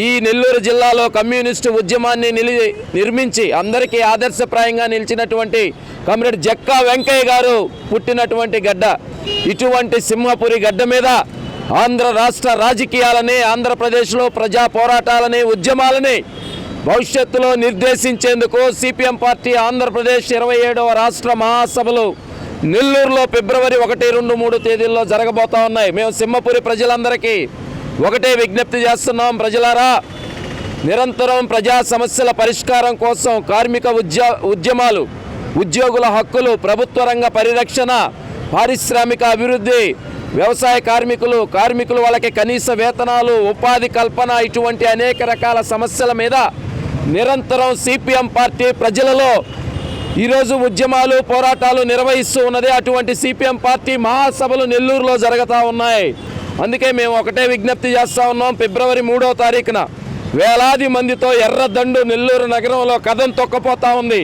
ఈ నెల్లూరు జిల్లాలో కమ్యూనిస్టు ఉద్యమాన్ని నిలి నిర్మించి అందరికీ ఆదర్శప్రాయంగా నిలిచినటువంటి కమ్రేడ్ జక్కా వెంకయ్య గారు పుట్టినటువంటి గడ్డ. ఇటువంటి సింహపురి గడ్డ మీద ఆంధ్ర రాష్ట్ర రాజకీయాలని ఆంధ్రప్రదేశ్లో ప్రజా పోరాటాలని ఉద్యమాలని భవిష్యత్తులో నిర్దేశించేందుకు సిపిఎం పార్టీ ఆంధ్రప్రదేశ్ ఇరవై ఏడవ రాష్ట్ర మహాసభలు నెల్లూరులో ఫిబ్రవరి ఒకటి రెండు మూడు తేదీల్లో జరగబోతా ఉన్నాయి. మేము సింహపురి ప్రజలందరికీ ఒకటే విజ్ఞప్తి చేస్తున్నాం. ప్రజలారా నిరంతరం ప్రజా సమస్యల పరిష్కారం కోసం కార్మిక ఉద్య ఉద్యమాలు ఉద్యోగుల హక్కులు ప్రభుత్వ రంగ పరిరక్షణ పారిశ్రామిక అభివృద్ధి వ్యవసాయ కార్మికులు కార్మికులు వాళ్ళకి కనీస వేతనాలు ఉపాధి కల్పన ఇటువంటి అనేక రకాల సమస్యల మీద నిరంతరం సిపిఎం పార్టీ ప్రజలలో ఈరోజు ఉద్యమాలు పోరాటాలు నిర్వహిస్తూ ఉన్నది అటువంటి సిపిఎం పార్టీ మహాసభలు నెల్లూరులో జరుగుతూ ఉన్నాయి. అందుకే మేము ఒకటే విజ్ఞప్తి చేస్తా ఉన్నాం ఫిబ్రవరి మూడో తారీఖున వేలాది మందితో ఎర్రదండు నెల్లూరు నగరంలో కథం తొక్కపోతా ఉంది.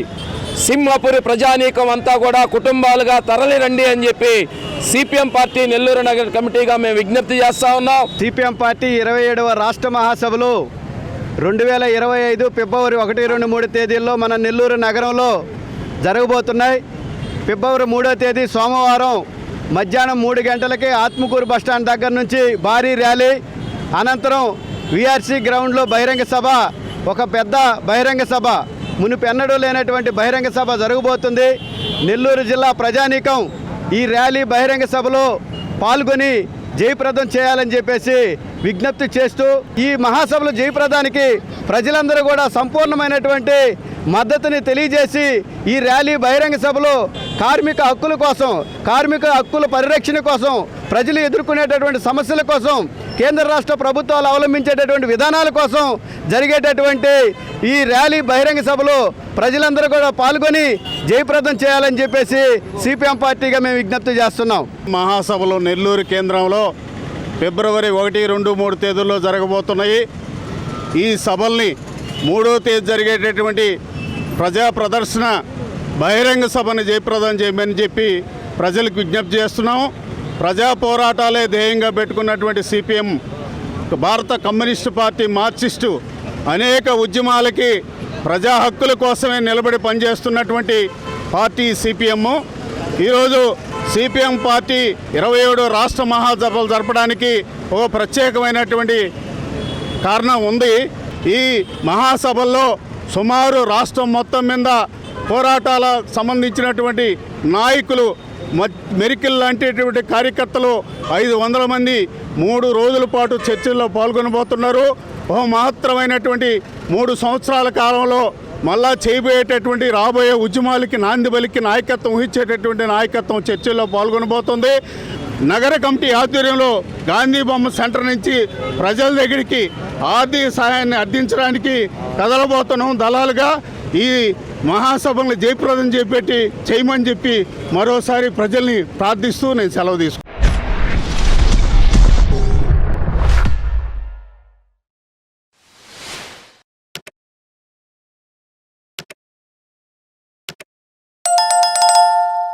సింహపురి ప్రజానీకం అంతా కూడా కుటుంబాలుగా తరలి రండి అని చెప్పి సిపిఎం పార్టీ నెల్లూరు నగర కమిటీగా మేము విజ్ఞప్తి చేస్తా ఉన్నాం. సిపిఎం పార్టీ ఇరవై ఏడవ రాష్ట్ర మహాసభలు రెండు వేల ఇరవై ఐదు ఫిబ్రవరి ఒకటి రెండు మూడు తేదీల్లో మన నెల్లూరు నగరంలో జరగబోతున్నాయి. ఫిబ్రవరి మూడో తేదీ సోమవారం మధ్యాహ్నం మూడు గంటలకి ఆత్మకూరు బస్టాండ్ దగ్గర నుంచి భారీ ర్యాలీ. అనంతరం విఆర్సీ గ్రౌండ్లో బహిరంగ సభ ఒక పెద్ద బహిరంగ సభ మునుపెన్నడూ లేనటువంటి బహిరంగ సభ జరగబోతుంది. నెల్లూరు జిల్లా ప్రజానీకం ఈ ర్యాలీ బహిరంగ సభలో పాల్గొని జయప్రదం చేయాలని చెప్పేసి విజ్ఞప్తి చేస్తూ ఈ మహాసభలు జయప్రదానికి ప్రజలందరూ కూడా సంపూర్ణమైనటువంటి మద్దతుని తెలియజేసి ఈ ర్యాలీ బహిరంగ సభలో కార్మిక హక్కుల కోసం కార్మిక హక్కుల పరిరక్షణ కోసం ప్రజలు ఎదుర్కొనేటటువంటి సమస్యల కోసం కేంద్ర రాష్ట్ర ప్రభుత్వాలు అవలంబించేటటువంటి విధానాల కోసం జరిగేటటువంటి ఈ ర్యాలీ బహిరంగ సభలో ప్రజలందరూ కూడా పాల్గొని జయప్రదం చేయాలని చెప్పేసి సిపిఎం పార్టీగా మేము విజ్ఞప్తి చేస్తున్నాం. మహాసభలు నెల్లూరు కేంద్రంలో ఫిబ్రవరి ఒకటి రెండు మూడు తేదీల్లో జరగబోతున్నాయి. ఈ సభల్ని మూడో తేదీ జరిగేటటువంటి ప్రజా ప్రదర్శన బహిరంగ సభను జయప్రదం చేయమని చెప్పి ప్రజలకు విజ్ఞప్తి చేస్తున్నాం. ప్రజా పోరాటాలే ధ్యేయంగా పెట్టుకున్నటువంటి సిపిఎం భారత కమ్యూనిస్టు పార్టీ మార్క్సిస్టు అనేక ఉద్యమాలకి ప్రజా హక్కుల కోసమే నిలబడి పనిచేస్తున్నటువంటి పార్టీ సిపిఎం. ఈరోజు సిపిఎం పార్టీ ఇరవై ఏడు రాష్ట్ర మహాసభలు జరపడానికి ఒక ప్రత్యేకమైనటువంటి కారణం ఉంది. ఈ మహాసభల్లో సుమారు రాష్ట్రం మొత్తం మీద పోరాటాల సంబంధించినటువంటి నాయకులు మెరికల్ లాంటిటువంటి కార్యకర్తలు ఐదు వందల మంది మూడు రోజుల పాటు చర్చల్లో పాల్గొనబోతున్నారు. ఒక మహత్తరమైనటువంటి మూడు సంవత్సరాల కాలంలో మళ్ళా చేయబోయేటటువంటి రాబోయే ఉద్యమాలకి నాంది బలికి నాయకత్వం ఊహించేటటువంటి నాయకత్వం చర్చల్లో పాల్గొనబోతుంది. నగర కమిటీ ఆధ్వర్యంలో గాంధీ బొమ్మ సెంటర్ నుంచి ప్రజల దగ్గరికి ఆర్థిక సహాయాన్ని అర్థించడానికి కదలబోతున్నాం. దళాలుగా ఈ మహాసభలను జయప్రదం చేపెట్టి చేయమని చెప్పి మరోసారి ప్రజల్ని ప్రార్థిస్తూ నేను సెలవు తీసుకున్నాను